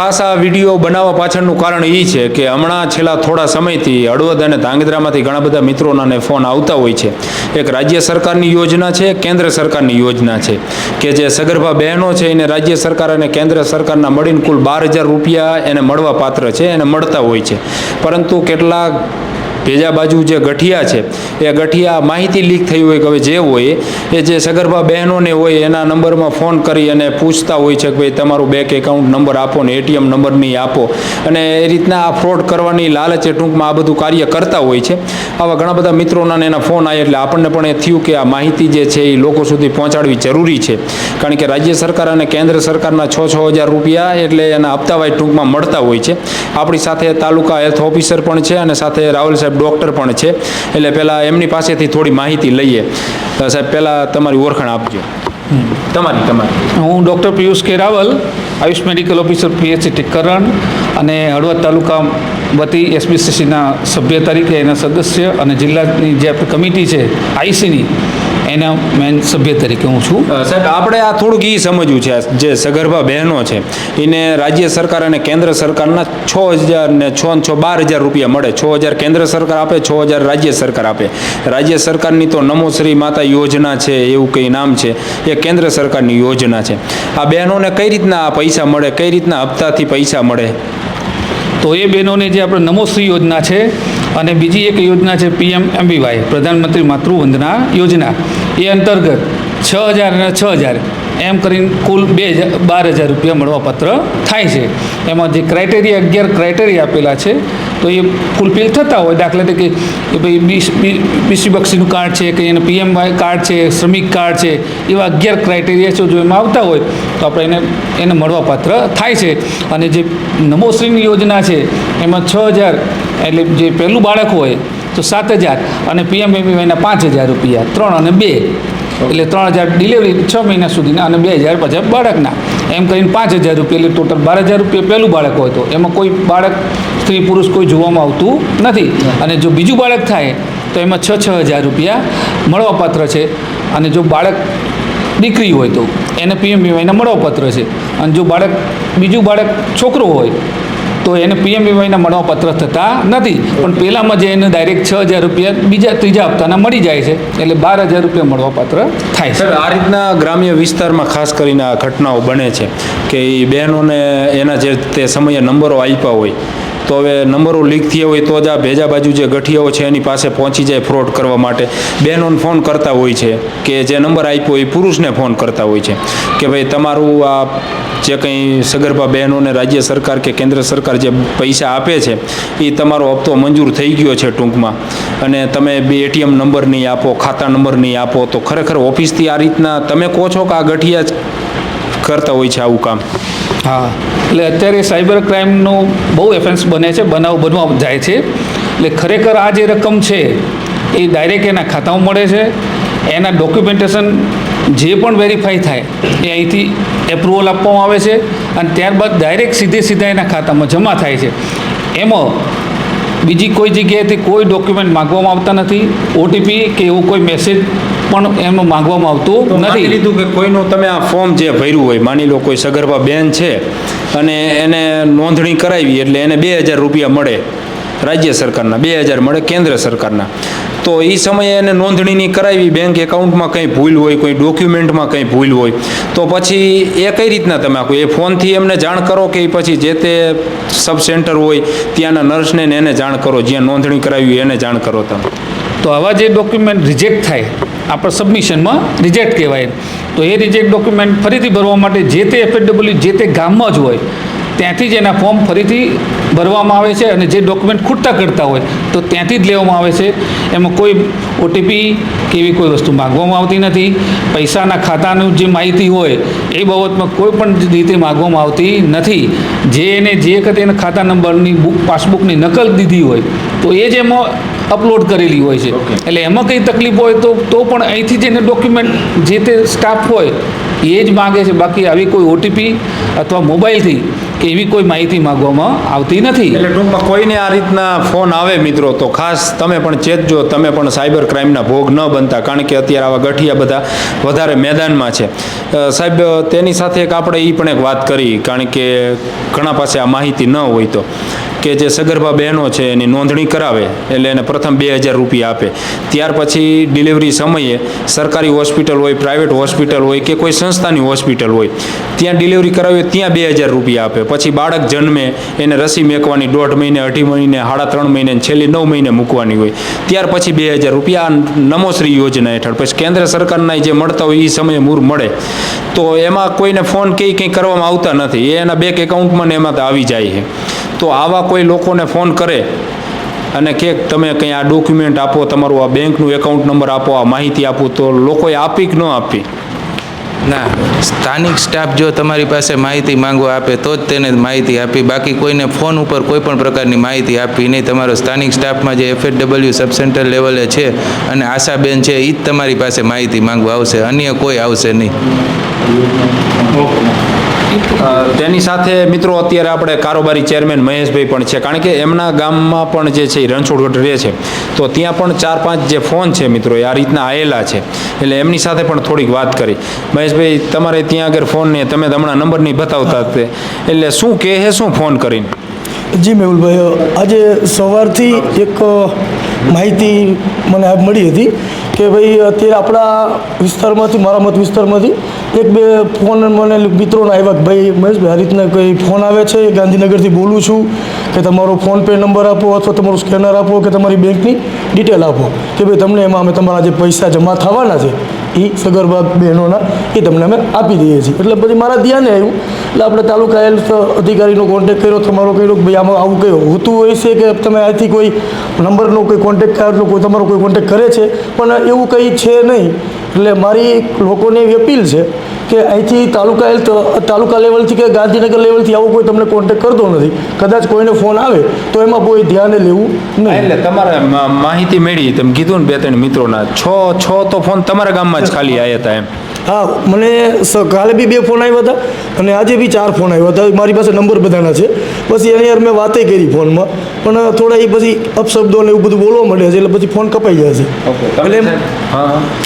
ખાસ આ વીડિયો બનાવવા પાછળનું કારણ એ છે કે હમણાં છેલ્લા થોડા સમયથી હળવદ અને ધાંગધ્રામાંથી ઘણા બધા મિત્રોનાને ફોન આવતા હોય છે. એક રાજ્ય સરકારની યોજના છે, કેન્દ્ર સરકારની યોજના છે. કે જે સગર્ભા બહેનો છે, એને રાજ્ય સરકાર અને કેન્દ્ર સરકારના મળીને કુલ બાર હજાર રૂપિયા એને મળવા પાત્ર છે, એને મળતા હોય છે. પરંતુ કેટલાક ભેજા બાજુ જે ગઠિયા છે, એ ગઠિયા માહિતી લીક થઈ હોય કે હવે જે હોય, એ જે સગર્ભા બહેનોને હોય એના નંબરમાં ફોન કરી અને પૂછતા હોય છે કે ભાઈ તમારું બેંક એકાઉન્ટ નંબર આપો ને એટીએમ નંબર નહીં આપો. અને એ રીતના આ ફ્રોડ કરવાની લાલચે ટૂંકમાં આ બધું કાર્ય કરતા હોય છે. આવા ઘણા બધા મિત્રોના એના ફોન આવ્યા એટલે આપણને પણ એ થયું કે આ માહિતી જે છે એ લોકો સુધી પહોંચાડવી જરૂરી છે. કારણ કે રાજ્ય સરકાર અને કેન્દ્ર સરકારના છ છ હજાર રૂપિયા એટલે એના હપ્તાવાય ટૂંકમાં મળતા હોય છે. આપણી સાથે તાલુકા હેલ્થ ઓફિસર પણ છે અને સાથે રાહુલ સાહેબ ડૉક્ટર પણ છે. એટલે પહેલાં એમની પાસેથી થોડી માહિતી લઈએ. સાહેબ પહેલાં તમારી ઓળખાણ આપજો. તમારી તમારી. હું doctor Piyush K Raval AYUSH medical officer, PHC ટીકરણ અને હળવદ તાલુકા વતી એસબીસીસીના સભ્ય તરીકે એના સદસ્ય અને જિલ્લાની જે કમિટી છે, આઈસીની એના મેન સભ્ય તરીકે હું છું. સાહેબ આપણે આ થોડુંક એ સમજવું છે જે સગર્ભા બહેનો છે એને રાજ્ય સરકાર અને કેન્દ્ર સરકારના છ હજાર ને છ છ બાર હજાર રૂપિયા મળે. છ હજાર કેન્દ્ર સરકાર આપે છ હજાર રાજ્ય સરકાર આપે. રાજ્ય સરકારની તો નમોશ્રી માતા યોજના છે એવું કંઈ નામ છે એ કેન્દ્ર સરકારની યોજના છે. આ બહેનોને કઈ રીતના આ પૈસા મળે કઈ રીતના હપ્તાથી પૈસા મળે? તો એ બહેનોને જે આપણે નમોશ્રી યોજના છે અને બીજી એક યોજના છે પીએમ એમબીવાય, પ્રધાનમંત્રી માતૃવંદના યોજના. એ અંતર્ગત છ હજાર અને છ હજાર એમ કરીને કુલ બે બાર હજાર રૂપિયા મળવાપાત્ર થાય છે. એમાં જે ક્રાઇટેરિયા અગિયાર ક્રાઇટેરિયા આપેલા છે, તો એ ફૂલફિલ થતા હોય દાખલા તરીકે કે ભાઈ બીસી બક્ષીનું કાર્ડ છે કે એને પીએમવાય કાર્ડ છે, શ્રમિક કાર્ડ છે, એવા અગિયાર ક્રાઇટેરિયા છે જો એમાં આવતા હોય, તો આપણે એને એને મળવાપાત્ર થાય છે. અને જે નમોશ્રીની યોજના છે, એમાં છ હજાર એટલે જે પહેલું બાળક હોય, તો સાત હજાર અને પીએમએમવીવાયના પાંચ હજાર રૂપિયા, ત્રણ અને બે. એટલે ત્રણ હજાર ડિલિવરી છ મહિના સુધીના અને બે હજાર પછી બાળકના. એમ કરીને પાંચ હજાર રૂપિયા એટલે ટોટલ બાર હજાર રૂપિયા પહેલું બાળક હોય તો. એમાં કોઈ બાળક સ્ત્રી પુરુષ કોઈ જોવામાં આવતું નથી. અને જો બીજું બાળક થાય તો એમાં છ છ હજાર રૂપિયા મળવાપાત્ર છે. અને જો બાળક દીકરી હોય તો એને પીએમવીવાયના મળવાપાત્ર છે. અને જો બાળક બીજું બાળક છોકરો હોય તો એને પીએમવીવાયના મળવાપત્ર થતા નથી. પણ પહેલાંમાં જે એને ડાયરેક્ટ છ હજાર રૂપિયા બીજા ત્રીજા હપ્તાના મળી જાય છે. એટલે બાર હજાર રૂપિયા મળવાપાત્ર થાય છે. આ રીતના ગ્રામ્ય વિસ્તારમાં ખાસ કરીને આ ઘટનાઓ બને છે કે એ બહેનોને એના જે તે સમયે નંબરો આપ્યા હોય તો હવે નંબરો લીક થયા હોય તો જ આ ભેજા બાજુ જે ગઠિયાઓ છે એની પાસે પહોંચી જાય ફ્રોડ કરવા માટે. બહેનોને ફોન કરતા હોય છે કે જે નંબર આપ્યો એ પુરુષને ફોન કરતા હોય છે કે ભાઈ તમારું આ જે કંઈ સગર્ભા બહેનોને રાજ્ય સરકાર કે કેન્દ્ર સરકાર જે પૈસા આપે છે એ તમારો હપ્તો મંજૂર થઈ ગયો છે ટૂંકમાં. અને તમે બે એટીએમ નંબર નહીં આપો, ખાતા નંબર નહીં આપો, તો ખરેખર ઓફિસથી આ રીતના તમે કહો છો કે આ ગઠિયા કરતા હોય છે આવું કામ? હા. એટલે અત્યારે સાયબર ક્રાઇમનો બહુ એફેન્સ બને છે, બનાવ બનવા જાય છે. એટલે ખરેખર આ જે રકમ છે, એ ડાયરેક્ટ એના ખાતામાં મળે છે. એના ડોક્યુમેન્ટેશન જે પણ વેરીફાઈ થાય, એ અહીંથી એપ્રુવલ આપવામાં આવે છે. અને ત્યારબાદ ડાયરેક્ટ સીધે સીધા એના ખાતામાં જમા થાય છે. એમાં બીજી કોઈ જગ્યાએથી કોઈ ડોક્યુમેન્ટ માગવામાં આવતા નથી. ઓટીપી કે એવું કોઈ મેસેજ પણ એમ માંગવામાં આવતું નથી. લીધું કે કોઈનું તમે આ ફોર્મ જે ભર્યું હોય માની લો કોઈ સગર્ભા બેન છે અને એને નોંધણી કરાવી એટલે એને બે હજાર રૂપિયા મળે રાજ્ય સરકારના બે હજાર મળે કેન્દ્ર સરકારના. તો એ સમયે એને નોંધણીની કરાવી બેંક એકાઉન્ટમાં કંઈ ભૂલ હોય કોઈ ડોક્યુમેન્ટમાં કંઈ ભૂલ હોય તો પછી એ કઈ રીતના તમે આખું એ ફોનથી એમને જાણ કરો કે પછી જે તે સબ સેન્ટર હોય ત્યાંના નર્સને એને જાણ કરો જ્યાં નોંધણી કરાવી હોય એને જાણ કરો તમે? તો આવા જે ડોક્યુમેન્ટ રિજેક્ટ થાય, આપણા સબમિશનમાં રિજેક્ટ કહેવાય. તો એ રિજેક્ટ ડોક્યુમેન્ટ ફરીથી ભરવા માટે જે તે એફએડબ્લ્યુ જે તે ગામમાં જ હોય, ત્યાંથી જ એના ફોર્મ ફરીથી ભરવામાં આવે છે અને જે ડોક્યુમેન્ટ ખૂટતા કરતા હોય, તો ત્યાંથી જ લેવામાં આવે છે. એમાં કોઈ ઓટીપી કે એવી કોઈ વસ્તુ માગવામાં આવતી નથી. પૈસાના ખાતાનું જે માહિતી હોય, એ બાબતમાં કોઈ પણ રીતે માગવામાં આવતી નથી. જે એને જે વખતે એના ખાતા નંબરની બુક પાસબુકની નકલ દીધી હોય, તો એ જ એમાં અપલોડ કરેલી હોય છે. એટલે એમાં કંઈ તકલીફ હોય તો તો પણ અહીંથી જેને ડોક્યુમેન્ટ જે તે સ્ટાફ હોય એ જ માગે છે. બાકી આવી કોઈ ઓટીપી અથવા મોબાઈલથી કે એવી કોઈ માહિતી માગવામાં આવતી નથી. એટલે ટૂંકમાં કોઈને આ રીતના ફોન આવે મિત્રો તો ખાસ તમે પણ ચેતજો તમે પણ સાયબર ક્રાઇમના ભોગ ન બનતા કારણ કે અત્યારે આવા ગઠિયા બધા વધારે મેદાનમાં છે. સાહેબ તેની સાથે એક આપણે એ પણ એક વાત કરી કારણ કે ઘણા પાસે આ માહિતી ન હોય તો. કે જે સગર્ભા બહેનો છે એની નોંધણી કરાવે એટલે એને પ્રથમ બે હજાર રૂપિયા આપે. ત્યાર પછી ડિલિવરી સમયે સરકારી હોસ્પિટલ હોય, પ્રાઇવેટ હોસ્પિટલ હોય કે કોઈ સંસ્થાની હોસ્પિટલ હોય, ત્યાં ડિલિવરી કરાવી ત્યાં બે હજાર રૂપિયા આપે. પછી બાળક જન્મે, એને રસી મેકવાની દોઢ મહિને, અઢી મહિને, સાડા ત્રણ મહિને છેલ્લી નવ મહિને મૂકવાની હોય. ત્યાર પછી બે હજાર રૂપિયા નમોશ્રી યોજના હેઠળ. પછી કેન્દ્ર સરકારના જે મળતા હોય એ સમયે મૂર મળે. તો એમાં કોઈને ફોન કંઈ કંઈ કરવામાં આવતા નથી. એ એના બેંક એકાઉન્ટમાં ને એમાં તો આવી જાય છે. તો આવા કોઈ લોકોને ફોન કરે અને કે તમે કંઈ આ ડોક્યુમેન્ટ આપો તમારું આ બેંકનું એકાઉન્ટ નંબર આપો આ માહિતી આપો તો લોકોએ આપી કે ન આપી? ના સ્થાનિક સ્ટાફ જો તમારી પાસે માહિતી માંગવા આપે તો જ તેને માહિતી આપી. બાકી કોઈને ફોન ઉપર કોઈ પણ પ્રકારની માહિતી આપી નહીં. તમારો સ્થાનિક સ્ટાફમાં જે એફએડબલ્યુ સબ સેન્ટર લેવલે છે અને આશાબેન છે એ જ તમારી પાસે માહિતી માંગવા આવશે. અન્ય કોઈ આવશે નહીં. અ, તેની સાથે મિત્રો અત્યારે આપણે કારોબારી ચેરમેન મહેશભાઈ પણ છે. કારણ કે એમના ગામમાં પણ જે છે એ રણછોડગઢ રહે છે. તો ત્યાં પણ ચાર પાંચ જે ફોન છે મિત્રો, એ આ રીતના આવેલા છે. એટલે એમની સાથે પણ થોડીક વાત કરી. મહેશભાઈ, તમારે ત્યાં આગળ ફોન ને તમે હમણાં નંબર નહીં બતાવતા. એટલે શું કહે શું ફોન કરીને? જી, મેહુલભાઈ, આજે સવારથી એક માહિતી મને મળી હતી કે ભાઈ, અત્યારે આપણા વિસ્તારમાંથી, મારા મત વિસ્તારમાંથી એક, બે ફોન મને મિત્રોને આવ્યા ભાઈ મહેશભાઈ આ રીતના કંઈ ફોન આવે છે? ગાંધીનગરથી બોલું છું કે તમારો ફોન પે નંબર આપો અથવા તમારું સ્કેનર આપો કે તમારી બેંકની ડિટેલ આપો. કે ભાઈ, તમને એમાં અમે તમારા જે પૈસા જમા થવાના છે એ સગર્ભા બહેનોના, એ તમને અમે આપી દઈએ છીએ. એટલે પછી મારા ધ્યાને આવ્યું. એટલે આપણે તાલુકા હેલ્થ અધિકારીનો કોન્ટેક કર્યો. તમારો કર્યો ભાઈ, આમાં આવું કંઈ હોતું હોય છે કે તમે અહીંથી કોઈ નંબરનો કોઈ કોન્ટેક કાર્ડનો કોઈ, તમારો કોઈ કોન્ટેક કરે છે? પણ એવું કંઈ છે નહીં. એટલે મારી લોકોને એવી અપીલ છે કે અહીંથી તાલુકા હેલ્થ તાલુકા લેવલથી કે ગાંધીનગર લેવલથી આવું કોઈ તમને કોન્ટેક્ટ કરતો નથી. કદાચ કોઈને ફોન આવે તો એમાં કોઈ ધ્યાને લેવું નહીં. એટલે તમારે માહિતી મેળવી. તમે કીધું ને બે ત્રણ મિત્રોના છ છ તો ફોન તમારા ગામમાં જ ખાલી આવ્યા હતા એમ. હા મને સ- કાલે બી બે ફોન આવ્યા હતા અને આજે બી ચાર ફોન આવ્યા હતા. મારી પાસે નંબર બધાના છે. પછી એની મેં વાતે કરી ફોનમાં પણ થોડા એ પછી અપશબ્દો ને એવું બધું બોલવા મળે છે એટલે પછી ફોન કપાઈ જાય છે. એટલે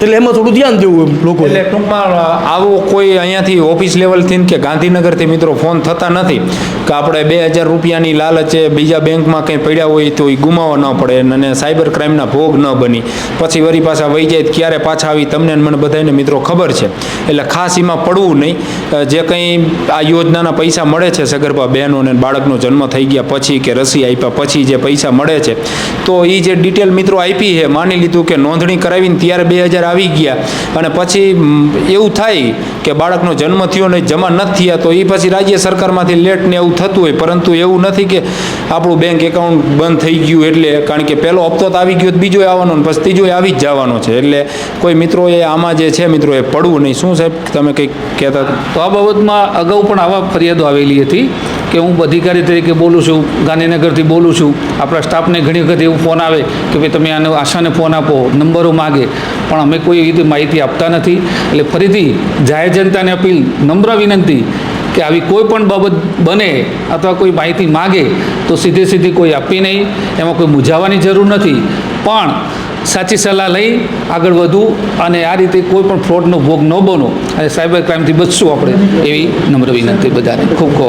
એટલે એમાં થોડું ધ્યાન દેવું એમ લોકો એટલે ટૂંકમાં આવો કોઈ અહીંયાથી ઓફિસ લેવલથી કે ગાંધીનગરથી મિત્રો ફોન થતા નથી કે આપણે બે હજાર રૂપિયાની લાલચે બીજા બેંકમાં કંઈ પડ્યા હોય તો એ ગુમાવવા ન પડે અને સાયબર ક્રાઇમના ભોગ ન બની. પછી વરી પાછા વહી જાય ક્યારે પાછા આવી તમને મને બધાને મિત્રો ખબર છે. એટલે ખાસ એમાં પડવું નહીં. જે કંઈ આ યોજનાના પૈસા મળે છે સગર્ભા બહેનોને બાળકનો જન્મ થઈ ગયા પછી કે રસી આપ્યા પછી જે પૈસા મળે છે, તો એ જે ડિટેલ મિત્રો આપી છે, માની લીધું કે નોંધણી કરાવીને ત્યારે બે હજાર આવી ગયા અને પછી એવું થાય કે બાળકનો જન્મ થયો ને જમા નથી થયા, તો એ પછી રાજ્ય સરકારમાંથી લેટ ને એવું થતું હોય. પરંતુ એવું નથી કે આપણું બેંક એકાઉન્ટ બંધ થઈ ગયું એટલે, કારણ કે પહેલો હપ્તો તો આવી ગયો, બીજો આવવાનો ને પછી ત્રીજો આવી જ જવાનો છે. એટલે કોઈ મિત્રોએ આમાં જે છે મિત્રો એ પડવું નહીં. શું સાહેબ તમે કંઈક કહેતા? તો આ બાબતમાં અગાઉ પણ આવા ફરિયાદો આવેલી હતી કે હું અધિકારી તરીકે બોલું છું, ગાંધીનગરથી બોલું છું. આપણા સ્ટાફને ઘણી વખત એવું ફોન આવે કે ભાઈ તમે આને આશાને ફોન આપો, નંબરો માગે. પણ અમે કોઈ એવી માહિતી આપતા નથી. એટલે ફરીથી જનતાને અપીલ, નમ્ર વિનંતી કે આવી કોઈ પણ બાબત બને અથવા કોઈ માહિતી માગે, તો સીધે સીધી કોઈ આપવી નહીં. એમાં કોઈ મૂંઝાવાની જરૂર નથી. પણ સાચી સલાહ લઈ આગળ વધવું અને આ રીતે કોઈ પણ ફ્રોડનો ભોગ ન બનો. અને સાયબર ક્રાઇમથી બચશું આપણે એવી નમ્ર વિનંતી બધાને. ખૂબ ખૂબ